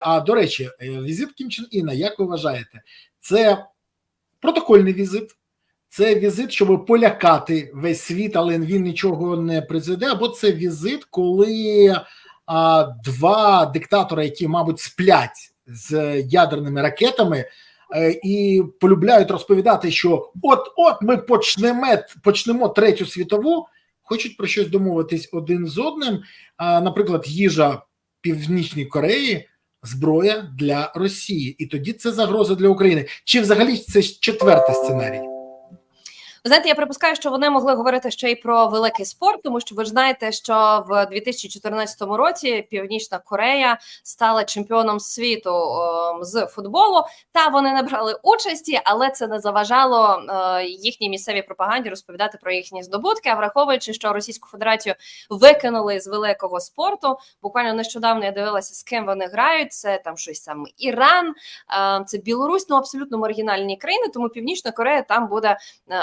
А до речі, е, візит Кім Чен Іна, як ви вважаєте, це протокольний візит, це візит, щоб полякати весь світ, але він нічого не призведе. Або це візит, коли а, два диктатори, які, мабуть, сплять з ядерними ракетами. е, І полюбляють розповідати, що от-от ми почнемо почнемо третю світову, хочуть про щось домовитись один з одним. Наприклад, їжа Північній Кореї, зброя для Росії, і тоді це загроза для України. Чи взагалі це четвертий сценарій? Ви знаєте, я припускаю, що вони могли говорити ще й про великий спорт, тому що ви ж знаєте, що в 2014 році Північна Корея стала чемпіоном світу о, з футболу. Та вони не брали участі, але це не заважало е, їхній місцевій пропаганді розповідати про їхні здобутки. А враховуючи, що Російську Федерацію викинули з великого спорту, буквально нещодавно я дивилася, з ким вони грають. Це там щось там Іран, е, це Білорусь, ну абсолютно маргінальні країни. Тому Північна Корея там буде е,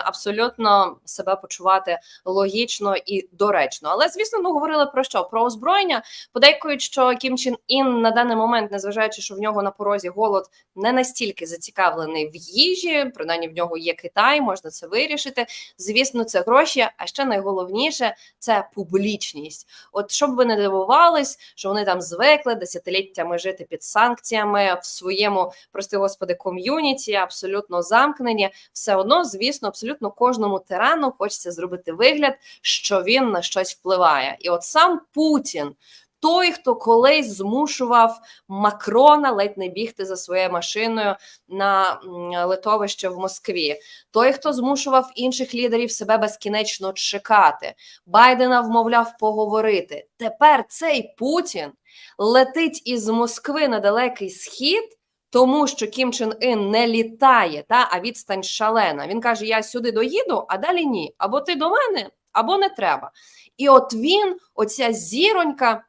абсолютно абсолютно себе почувати логічно і доречно. Але звісно, ми говорили про що? Про озброєння. Подейкують, що Кім Чен Ін на даний момент, незважаючи, що в нього на порозі голод не настільки зацікавлений в їжі, принаймні в нього є Китай, можна це вирішити. Звісно, це гроші. А ще найголовніше це публічність. От щоб ви не дивувались, що вони там звикли десятиліттями жити під санкціями в своєму, прости господи, ком'юніті, абсолютно замкнені. Все одно, звісно, абсолютно кожному тирану хочеться зробити вигляд, що він на щось впливає. І от сам Путін. Той, хто колись змушував Макрона ледь не бігти за своєю машиною на литовище в Москві, той, хто змушував інших лідерів себе безкінечно чекати, Байдена вмовляв поговорити. Тепер цей Путін летить із Москви на далекий схід. Тому що Кім Чен Ін не літає, та а відстань шалена. Він каже: Я сюди доїду, а далі ні. Або ти до мене, або не треба. І от він, оця зіронька.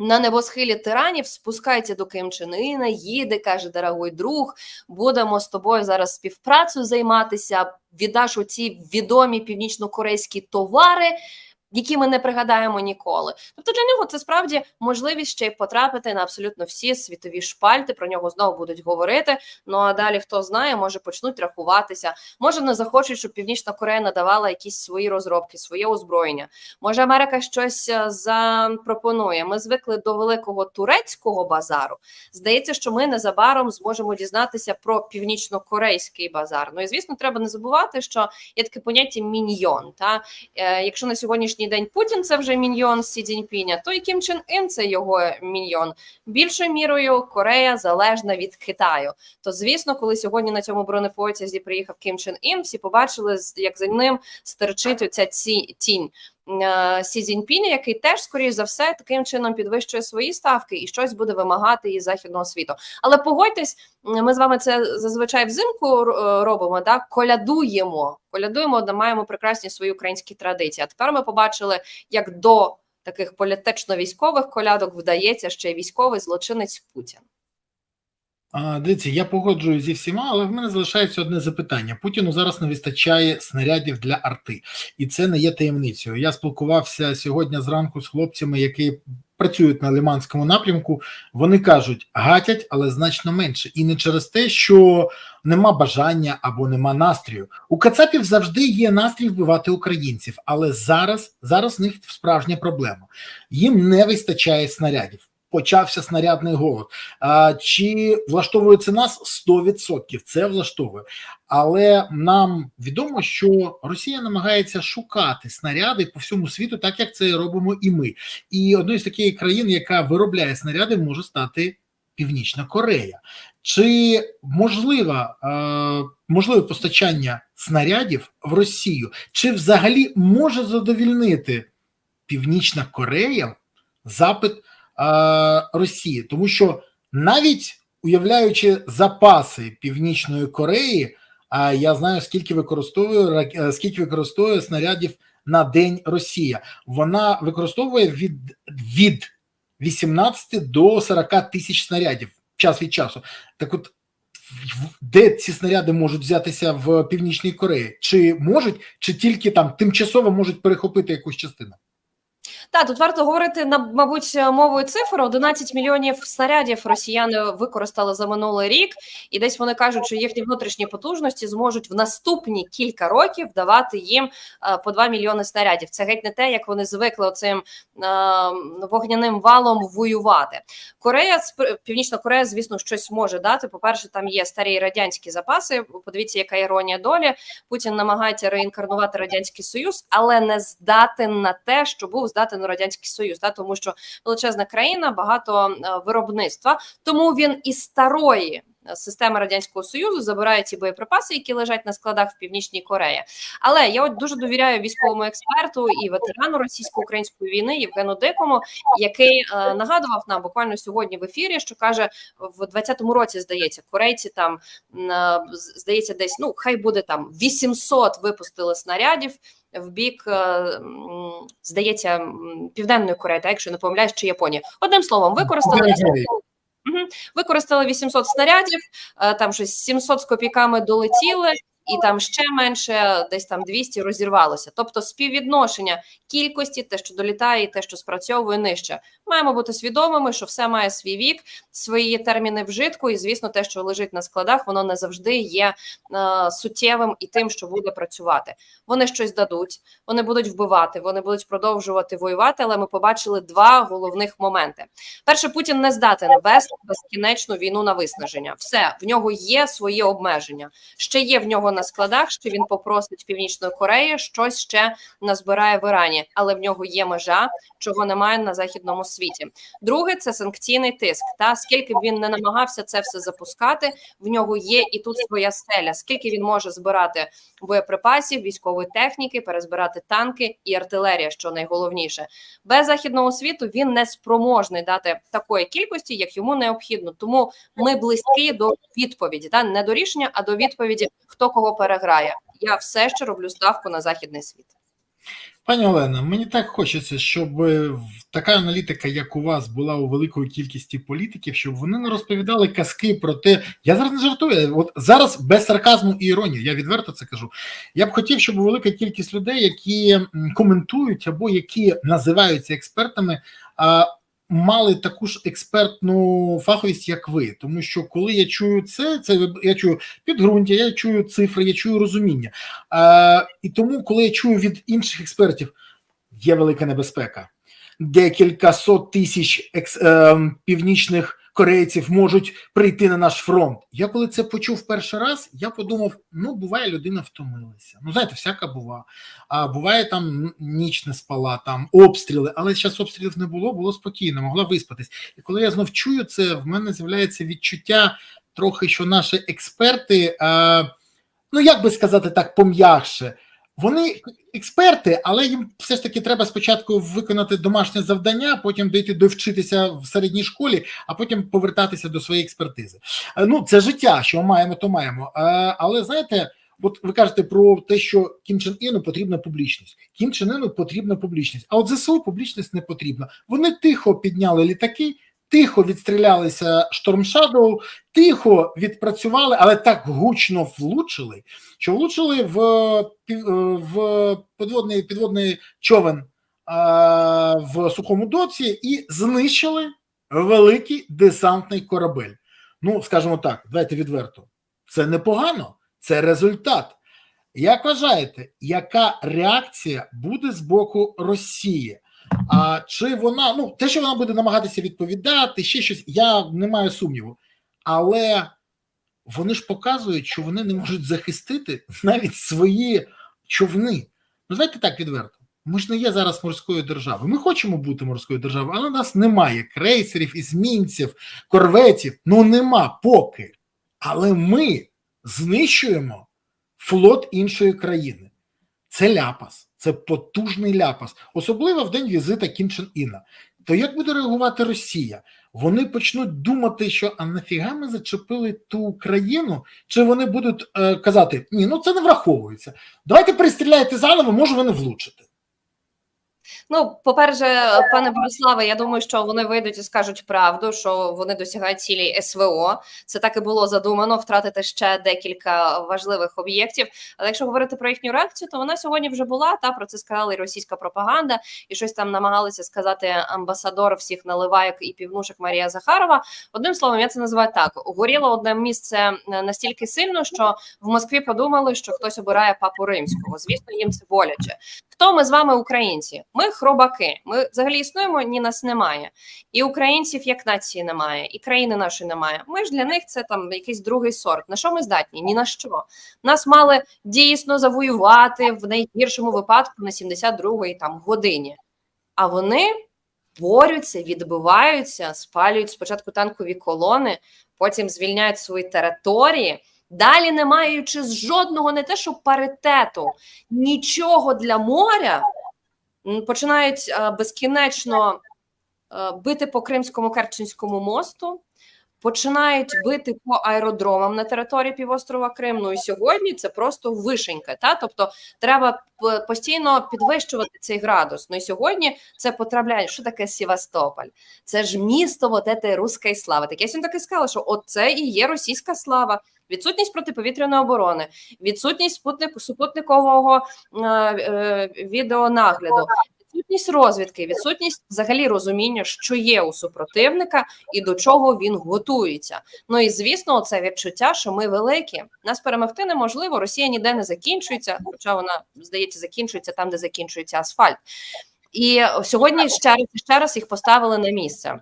На небосхилі тиранів спускається до Ким Чен Іна, їде, каже, дорогой друг, будемо з тобою зараз співпрацею займатися. Віддаш оці відомі північно-корейські товари, які ми не пригадаємо ніколи. Тобто для нього це справді можливість ще й потрапити на абсолютно всі світові шпальти. Про нього знову будуть говорити. Ну а далі хто знає, може почнуть рахуватися. Може не захочуть, щоб Північна Корея надавала якісь свої розробки, своє озброєння. Може, Америка щось запропонує. Ми звикли до великого турецького базару. Здається, що ми незабаром зможемо дізнатися про північно-корейський базар. Ну і звісно, треба не забувати, що є таке поняття міньйон. Та е, якщо на сьогоднішній сьогоднішній день Путін це вже міньйон Сі Цзіньпіня, то й Кім Чен Ін це його міньйон. Більшою мірою Корея залежна від Китаю. То звісно, коли сьогодні на цьому бронепотязі приїхав Кім Чен Ін, всі побачили, як за ним стерчить оця ці тінь. Сі Цзіньпіня, який теж, скоріш за все, таким чином підвищує свої ставки і щось буде вимагати із західного світу. Але погодьтесь, ми з вами це зазвичай взимку робимо. Да? Колядуємо, колядуємо, де маємо прекрасні свої українські традиції. А тепер ми побачили, як до таких політично-військових колядок вдається ще й військовий злочинець Путін. Дивіться, я погоджуюсь зі всіма, але в мене залишається одне запитання. Путіну зараз не вистачає снарядів для арти, і це не є таємницею. Я спілкувався сьогодні зранку з хлопцями, які працюють на Лиманському напрямку. Вони кажуть, гатять, але значно менше, і не через те, що нема бажання або нема настрію. У Кацапів завжди є настрій вбивати українців, але зараз зараз в них справжня проблема. Їм не вистачає снарядів почався снарядний голод. А, Чи влаштовує це нас 100%? Це влаштовує, але нам відомо, що Росія намагається шукати снаряди по всьому світу, так як це робимо і ми. І одною з таких країн, яка виробляє снаряди, може стати Північна Корея. Чи можливо, е, можливе постачання снарядів в Росію? Чи взагалі може задовільнити Північна Корея запит? Росії, тому що навіть уявляючи запаси Північної Кореї, а я знаю скільки використовує е, скільки використовує снарядів на день Росія. Вона використовує від від 18 до 40 тисяч снарядів час від часу. Так, от де ці снаряди можуть взятися в Північній Кореї? Чи можуть, чи тільки там тимчасово можуть перехопити якусь частину? Так, тут варто говорити на мабуть мовою цифр. 11 мільйонів снарядів росіяни використали за минулий рік, і десь вони кажуть, що їхні внутрішні потужності зможуть в наступні кілька років давати їм е, по 2 мільйони снарядів. Це геть не те, як вони звикли оцим е, вогняним валом воювати. Корея Північна Корея, звісно, щось може дати. По перше, там є старі радянські запаси. Подивіться, яка іронія долі. Путін намагається реінкарнувати радянський союз, але не здатен на те, що був здатен радянський союз, да, тому що величезна країна, багато е, виробництва. Тому він із старої е, системи радянського союзу забирає ці боєприпаси, які лежать на складах в північній Кореї. Але я от дуже довіряю військовому експерту і ветерану російсько-української війни Євгену Дикому, який е, нагадував нам буквально сьогодні в ефірі, що каже в 20-му році, здається, корейці там е, здається, десь ну хай буде там 800 випустили снарядів. В бік, е, здається, Південної Кореї, так, якщо не помиляюсь, чи Японії. Одним словом, використали використали 800 снарядів, е, там щось 700 з копійками долетіли, і там ще менше, десь там 200 розірвалося. Тобто співвідношення кількості, те, що долітає, і те, що спрацьовує нижче. Маємо бути свідомими, що все має свій вік, свої терміни вжитку, і звісно, те, що лежить на складах, воно не завжди є е, суттєвим і тим, що буде працювати. Вони щось дадуть, вони будуть вбивати, вони будуть продовжувати воювати. Але ми побачили два головних моменти. Перше, Путін не здатен вести безкінечну війну на виснаження. Все в нього є свої обмеження. Ще є в нього на складах, що він попросить Північної Кореї, щось ще назбирає в Ірані, але в нього є межа, чого немає на західному світі. Друге, це санкційний тиск. Та скільки б він не намагався це все запускати, в нього є і тут своя стеля. Скільки він може збирати боєприпасів, військової техніки, перезбирати танки і артилерія, що найголовніше без західного світу він не спроможний дати такої кількості, як йому необхідно. Тому ми близькі до відповіді, та не до рішення, а до відповіді, хто кого переграє. Я все ще роблю ставку на західний світ. Пані Олена, мені так хочеться, щоб е, така аналітика, як у вас, була у великої кількості політиків, щоб вони не розповідали казки про те. Я зараз не жартую. От зараз без сарказму і іронії, я відверто це кажу. Я б хотів, щоб велика кількість людей, які коментують або які називаються експертами, мали таку ж експертну фаховість, як ви. Тому що коли я чую це, це я чую підґрунтя, я чую цифри, я чую розуміння. Е, і тому, коли я чую від інших експертів, є велика небезпека. Декілька сот тисяч екс, е, північних корейців можуть прийти на наш фронт. Я коли це почув перший раз, я подумав: ну, буває, людина втомилася. Ну, знаєте, всяка бува. А буває там ніч не спала, там обстріли, але зараз обстрілів не було, було спокійно, могла виспатись. І коли я знов чую це, в мене з'являється відчуття трохи, що наші експерти. Е, ну як би сказати так, пом'якше. Вони експерти, але їм все ж таки треба спочатку виконати домашнє завдання, потім дійти довчитися в середній школі, а потім повертатися до своєї експертизи. Е, Ну, це життя, що маємо, то маємо. Е, Але знаєте, от ви кажете про те, що Кім Чен Іну потрібна публічність. Кім Чен Іну потрібна публічність, а от ЗСУ публічність не потрібна. Вони тихо підняли літаки. Тихо відстрілялися Шторм Шадоу, тихо відпрацювали, але так гучно влучили, що влучили в, е, в підводний, підводний човен а, в сухому доці і знищили великий десантний корабель. Ну, скажімо так, давайте відверто. Це непогано, це результат. Як вважаєте, яка реакція буде з боку Росії? А чи вона, ну, те, що вона буде намагатися відповідати, ще щось, я не маю сумніву. Але вони ж показують, що вони не можуть захистити навіть свої човни. Ну, знаєте так відверто. Ми ж не є зараз морською державою. Ми хочемо бути морською державою, але у нас немає крейсерів, ізмінців, корветів. Ну нема поки. Але ми знищуємо флот іншої країни. Це ляпас, це потужний ляпас, особливо в день візита Кімчен Іна. То як буде реагувати Росія? Вони почнуть думати, що а нафіга ми зачепили ту Україну? чи вони будуть е, казати: ні, ну це не враховується. Давайте перестріляйте заново, може вони влучити. Ну, по-перше, пане Бориславе, я думаю, що вони вийдуть і скажуть правду, що вони досягають цілі СВО. Це так і було задумано втратити ще декілька важливих об'єктів. Але якщо говорити про їхню реакцію, то вона сьогодні вже була. Та про це сказала і російська пропаганда, і щось там намагалися сказати амбасадор всіх наливайок і півнушок Марія Захарова. Одним словом, я це називаю так: горіло одне місце настільки сильно, що в Москві подумали, що хтось обирає папу римського. Звісно, їм це боляче. Хто ми з вами українці? Ми хробаки. Ми взагалі існуємо, ні нас немає. І українців як нації немає, і країни нашої немає. Ми ж для них це там якийсь другий сорт. На що ми здатні? Ні на що. Нас мали дійсно завоювати в найгіршому випадку на 72-й там годині. А вони борються, відбиваються, спалюють спочатку танкові колони, потім звільняють свої території. Далі, не маючи жодного не те, що паритету, нічого для моря, починають е, безкінечно е, бити по Кримському Керченському мосту, починають бити по аеродромам на території півострова Крим. Ну і сьогодні це просто вишенька. Та тобто треба постійно підвищувати цей градус. Ну і сьогодні це потрапляє. Що таке Севастополь? Це ж місто вот этой руської слави. Так я сьогодні так і сказала, що от це і є російська слава. Відсутність протиповітряної оборони, відсутність спутник, супутникового е, е, відеонагляду, відсутність розвідки, відсутність взагалі розуміння, що є у супротивника і до чого він готується. Ну і звісно, це відчуття, що ми великі. Нас перемогти неможливо. Росія ніде не закінчується, хоча вона здається закінчується там, де закінчується асфальт. І сьогодні ще раз ще раз їх поставили на місце.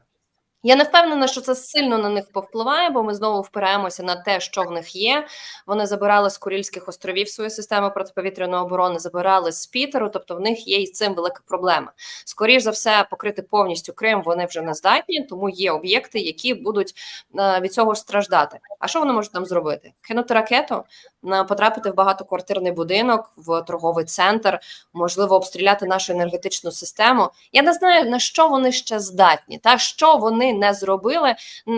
Я не впевнена, що це сильно на них повпливає, бо ми знову впираємося на те, що в них є. Вони забирали з Курильських островів свою систему протиповітряної оборони, забирали з Пітеру, тобто в них є і з цим велика проблема. Скоріш за все, покрити повністю Крим вони вже не здатні, тому є об'єкти, які будуть е, від цього страждати. А що вони можуть там зробити? Кинути ракету, потрапити в багатоквартирний будинок, в торговий центр, можливо, обстріляти нашу енергетичну систему. Я не знаю на що вони ще здатні, та що вони не зробили,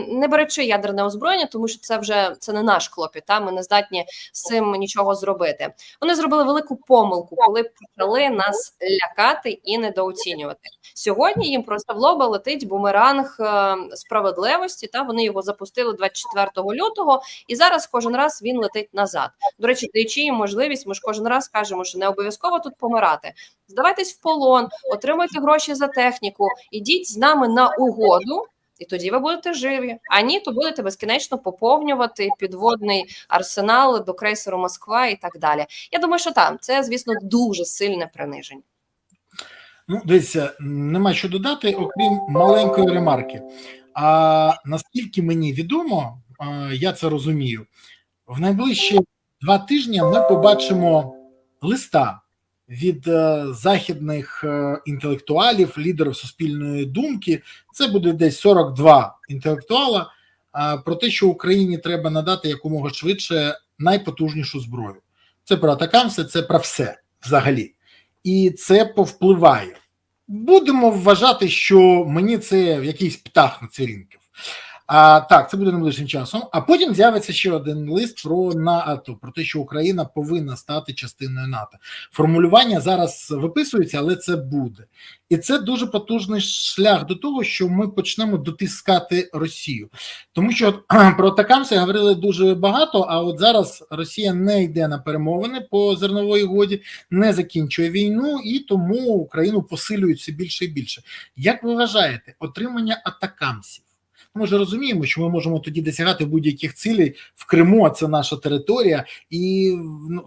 не беречи ядерне озброєння, тому що це вже це не наш клопіт. Та ми не здатні з цим нічого зробити. Вони зробили велику помилку, коли почали нас лякати і недооцінювати. Сьогодні їм просто в лоба летить бумеранг е, справедливості. Та вони його запустили 24 лютого, і зараз кожен раз він летить назад. До речі, даючи їм можливість, ми ж кожен раз кажемо, що не обов'язково тут помирати. Здавайтесь в полон, отримуйте гроші за техніку, ідіть з нами на угоду. І тоді ви будете живі. А ні, то будете безкінечно поповнювати підводний арсенал до крейсеру Москва і так далі. Я думаю, що там це, звісно, дуже сильне приниження. Ну, дивіться, нема що додати, окрім маленької ремарки. А наскільки мені відомо, я це розумію, в найближчі два тижні ми побачимо листа від е, західних е, інтелектуалів, лідерів суспільної думки. Це буде десь 42 інтелектуала. Про те, що Україні треба надати якомога швидше найпотужнішу зброю. Це про атакамси, це про все взагалі і це повпливає. Будемо вважати, що мені це якийсь птах на цвірінків. А так, це буде найближчим часом. А потім з'явиться ще один лист про НАТО, про те, що Україна повинна стати частиною НАТО. Формулювання зараз виписується, але це буде. І це дуже потужний шлях до того, що ми почнемо дотискати Росію. Тому що про атакамси говорили дуже багато. А от зараз Росія не йде на перемовини по зернової годі, не закінчує війну, і тому Україну посилюють все більше і більше. Як ви вважаєте, отримання атакамсів? Ми ж розуміємо, що ми можемо тоді досягати будь-яких цілей в Криму, а це наша територія, і ну,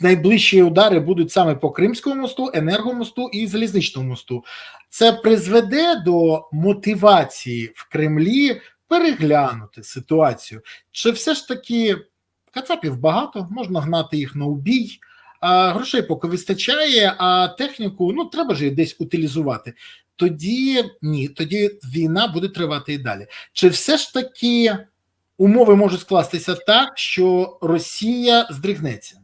найближчі удари будуть саме по Кримському мосту, енергомосту і залізничному мосту. Це призведе до мотивації в Кремлі переглянути ситуацію. Чи все ж таки кацапів багато, можна гнати їх на убій? А грошей поки вистачає, а техніку ну треба ж її десь утилізувати. Тоді ні, тоді війна буде тривати і далі. Чи все ж таки умови можуть скластися так, що Росія здригнеться?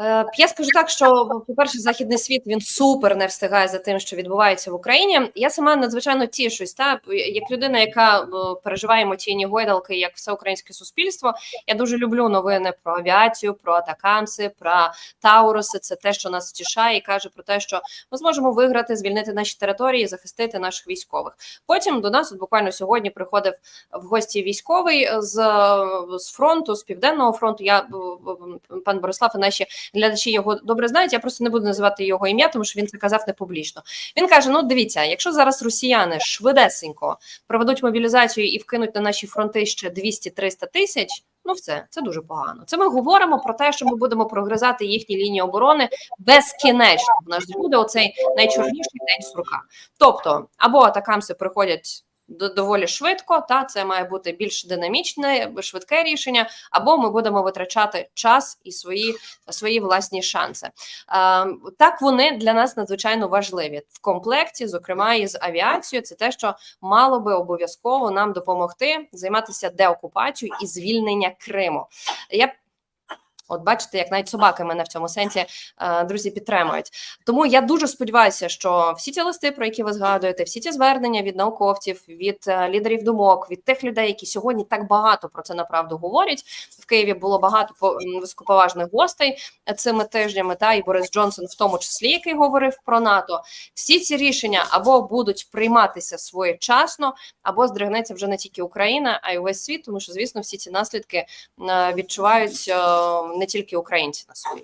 Е, Я скажу так, що по-перше, західний світ він супер не встигає за тим, що відбувається в Україні. Я сама надзвичайно тішусь. Та як людина, яка е, переживає емоційні гойдалки, як все українське суспільство. Я дуже люблю новини про авіацію, про атакамси, про Тауруси. Це те, що нас втішає, і каже про те, що ми зможемо виграти, звільнити наші території, захистити наших військових. Потім до нас от буквально сьогодні приходив в гості військовий з, з фронту, з південного фронту. Я е, пан Борислав і наші глядачі його добре знають. Я просто не буду називати його ім'я, тому що він це казав не публічно. Він каже: Ну, дивіться, якщо зараз росіяни швидесенько проведуть мобілізацію і вкинуть на наші фронти ще 200-300 тисяч. Ну, все це дуже погано. Це ми говоримо про те, що ми будемо прогризати їхні лінії оборони безкінечно. В нас буде оцей найчорніший день сурка. Тобто, або атакамси приходять доволі швидко, та це має бути більш динамічне, швидке рішення, або ми будемо витрачати час і свої, свої власні шанси. Так вони для нас надзвичайно важливі в комплекті, зокрема із авіацією. Це те, що мало би обов'язково нам допомогти займатися деокупацією і звільнення Криму. Я От бачите, як навіть собаки мене в цьому сенсі е, друзі підтримують. Тому я дуже сподіваюся, що всі ці листи, про які ви згадуєте, всі ці звернення від науковців, від е, лідерів думок, від тих людей, які сьогодні так багато про це направду говорять. В Києві було багато по- високоповажних гостей е, цими тижнями. Та і Борис Джонсон, в тому числі, який говорив про НАТО. Всі ці рішення або будуть прийматися своєчасно, або здригнеться вже не тільки Україна, а й увесь світ, тому що звісно всі ці наслідки відчувають не тільки українці на собі.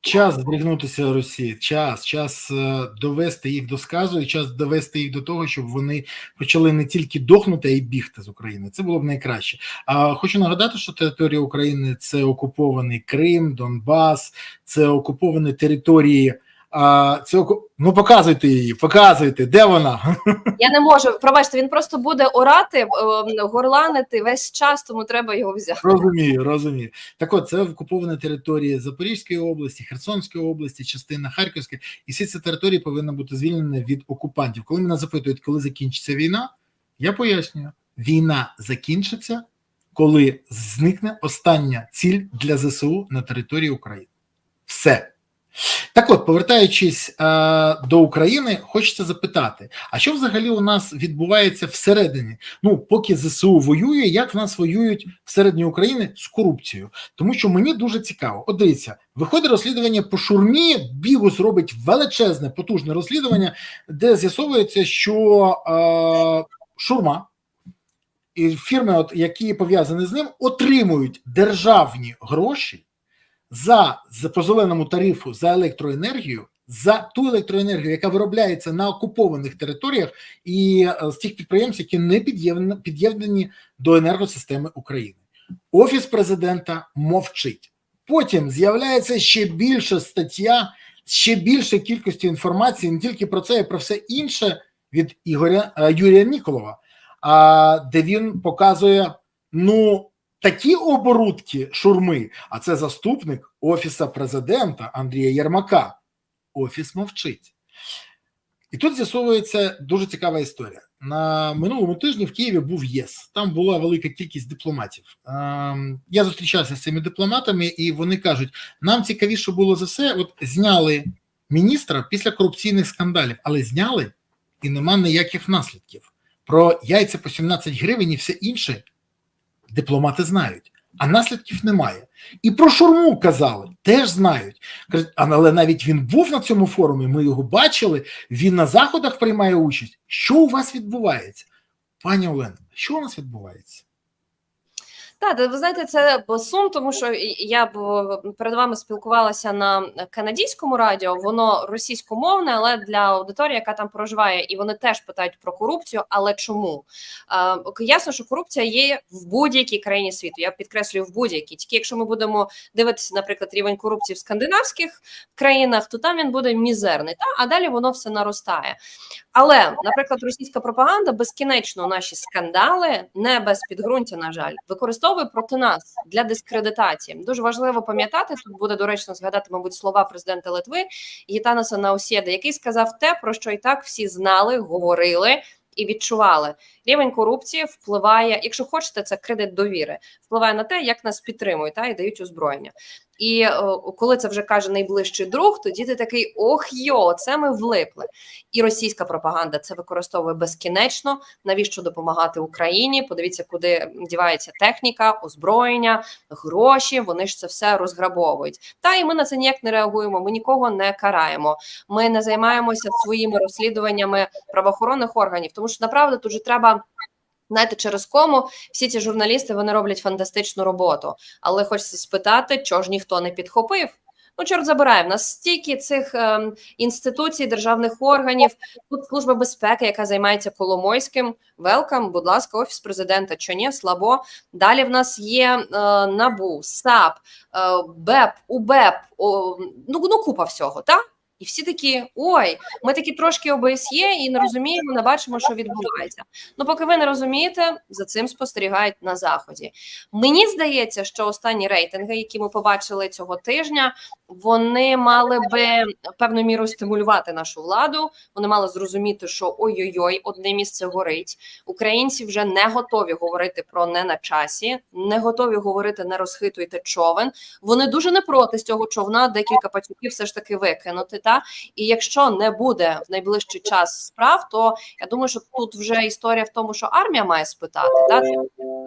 Час здригнутися Росії, час, час е, довести їх до сказу, і час довести їх до того, щоб вони почали не тільки дохнути, а й бігти з України. Це було б найкраще. А хочу нагадати, що територія України це окупований Крим, Донбас, це окуповані території. А це ну показуйте її, показуйте, де вона? Я не можу пробачте, він просто буде орати, е, горланити весь час, тому треба його взяти. Розумію, розумію. Так от, це окуповані території Запорізької області, Херсонської області, частина Харківської, і всі ці території повинні бути звільнені від окупантів. Коли мене запитують, коли закінчиться війна, я пояснюю: війна закінчиться, коли зникне остання ціль для ЗСУ на території України. Все. Так от, повертаючись е, до України, хочеться запитати: а що взагалі у нас відбувається всередині? Ну, поки ЗСУ воює, як в нас воюють всередині України з корупцією? Тому що мені дуже цікаво. От дивіться, виходить розслідування по шурмі. Бігус робить величезне, потужне розслідування, де з'ясовується, що е, шурма і фірми, от, які пов'язані з ним, отримують державні гроші за, за по зеленому тарифу за електроенергію. За ту електроенергію, яка виробляється на окупованих територіях, і е, з тих підприємств, які не під'єднані, до енергосистеми України, офіс президента мовчить. Потім з'являється ще більша стаття, ще більше кількості інформації не тільки про це, а про все інше від Ігоря е, Юрія Ніколова, де він показує ну такі оборудки шурми. А це заступник офіса президента Андрія Єрмака. Офіс мовчить. І тут з'ясовується дуже цікава історія. На минулому тижні в Києві був ЄС. Там була велика кількість дипломатів. Ем, Я зустрічався з цими дипломатами, і вони кажуть: нам цікавіше було за все. От зняли міністра після корупційних скандалів, але зняли і нема ніяких наслідків. Про яйця по 17 гривень і все інше дипломати знають, а наслідків немає. І про шурму казали, теж знають. Але навіть він був на цьому форумі, ми його бачили, він на заходах приймає участь. Що у вас відбувається? Пані Олена, що у нас відбувається? Так, ви знаєте, це сум, тому що я б перед вами спілкувалася на канадському радіо. Воно російськомовне, але для аудиторії, яка там проживає, і вони теж питають про корупцію. Але чому Е, ясно, що корупція є в будь-якій країні світу? Я підкреслюю в будь-якій. Тільки якщо ми будемо дивитися, наприклад, рівень корупції в скандинавських країнах, то там він буде мізерний. Та а далі воно все наростає. Але, наприклад, російська пропаганда безкінечно наші скандали, не без підґрунтя, на жаль, використовує проти нас для дискредитації. Дуже важливо пам'ятати. Тут буде доречно згадати, мабуть, слова президента Литви Гітанаса Наусєда, який сказав те, про що і так всі знали, говорили. І відчували рівень корупції впливає, якщо хочете, це кредит довіри, впливає на те, як нас підтримують та і дають озброєння. І е, коли це вже каже найближчий друг, тоді ти такий ох йо, це ми влипли. І російська пропаганда це використовує безкінечно. Навіщо допомагати Україні? Подивіться, куди дівається техніка, озброєння, гроші. Вони ж це все розграбовують. Та і ми на це ніяк не реагуємо. Ми нікого не караємо. Ми не займаємося своїми розслідуваннями правоохоронних органів, тому що направду тут же треба. Знаєте, через кому всі ці журналісти вони роблять фантастичну роботу, але хочеться спитати, чого ж ніхто не підхопив. Ну, чорт забирає, в нас стільки цих ем, інституцій, державних органів, тут служба безпеки, яка займається Коломойським. Велкам, будь ласка, офіс президента. Чи ні, слабо. Далі в нас є е, набу, САП, е, БЕП, УБЕП. О, ну, ну купа всього, так? І всі такі: ой, ми такі трошки ОБСЄ і не розуміємо, не бачимо, що відбувається. Ну, поки ви не розумієте, за цим спостерігають на заході. Мені здається, що останні рейтинги, які ми побачили цього тижня, вони мали би певною мірою стимулювати нашу владу. Вони мали зрозуміти, що ой-ой-ой, одне місце горить. Українці вже не готові говорити про не на часі, не готові говорити не розхитуйте човен. Вони дуже не проти з цього човна декілька пацюків все ж таки викинути. Та і якщо не буде в найближчий час справ, то я думаю, що тут вже історія в тому, що армія має спитати. Та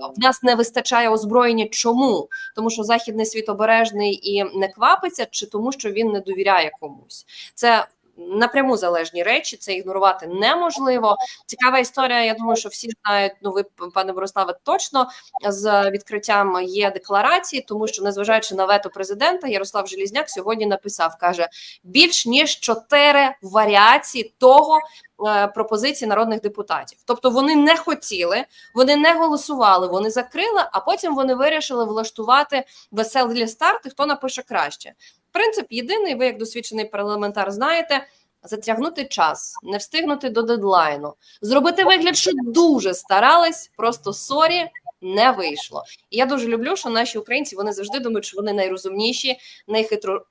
в нас не вистачає озброєння. Чому? Тому що західний світ обережний і не квапиться, чи тому, що він не довіряє комусь. Це напряму залежні речі, це ігнорувати неможливо. Цікава історія. Я думаю, що всі знають. Ну, ви, пане Бориславе, точно з відкриттям є декларації, тому що, незважаючи на вето президента, Ярослав Желізняк сьогодні написав: каже більш ніж чотири варіації того. Е, Пропозиції народних депутатів, тобто вони не хотіли, вони не голосували, вони закрили, а потім вони вирішили влаштувати веселі старти. Хто напише краще? Принцип єдиний. Ви, як досвідчений парламентар, знаєте. Затягнути час, не встигнути до дедлайну, зробити вигляд, що дуже старались, просто сорі, не вийшло. І я дуже люблю, що наші українці вони завжди думають, що вони найрозумніші, найхитро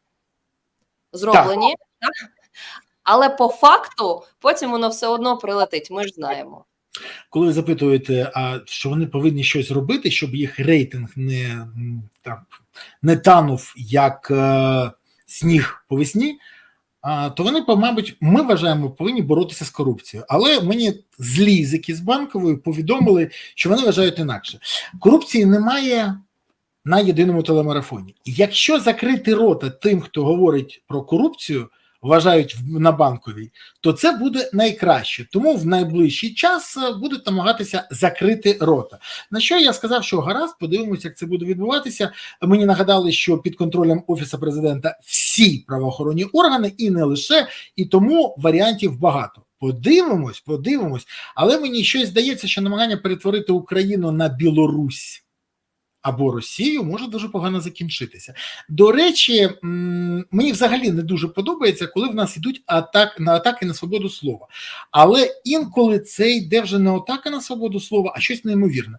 зроблені, так. Але по факту потім воно все одно прилетить. Ми ж знаємо. Коли ви запитуєте, а що вони повинні щось робити, щоб їх рейтинг не м, так не танув як е, сніг по весні, а, то вони, по- мабуть, ми вважаємо, повинні боротися з корупцією. Але мені злі язики з банковою повідомили, що вони вважають інакше. Корупції немає на єдиному телемарафоні. Якщо закрити рота тим, хто говорить про корупцію, вважають на банковій, то це буде найкраще. Тому в найближчий час е, будуть намагатися закрити рота. На що я сказав, що гаразд, подивимося, як це буде відбуватися. Мені нагадали, що під контролем офісу президента всі правоохоронні органи, і не лише, і тому варіантів багато. Подивимось, подивимось, але мені щось здається, що намагання перетворити Україну на Білорусь. Або Росію може дуже погано закінчитися. До речі, мені взагалі не дуже подобається, коли в нас йдуть атак на атаки на свободу слова. Але інколи це йде вже не атака на свободу слова, а щось неймовірне.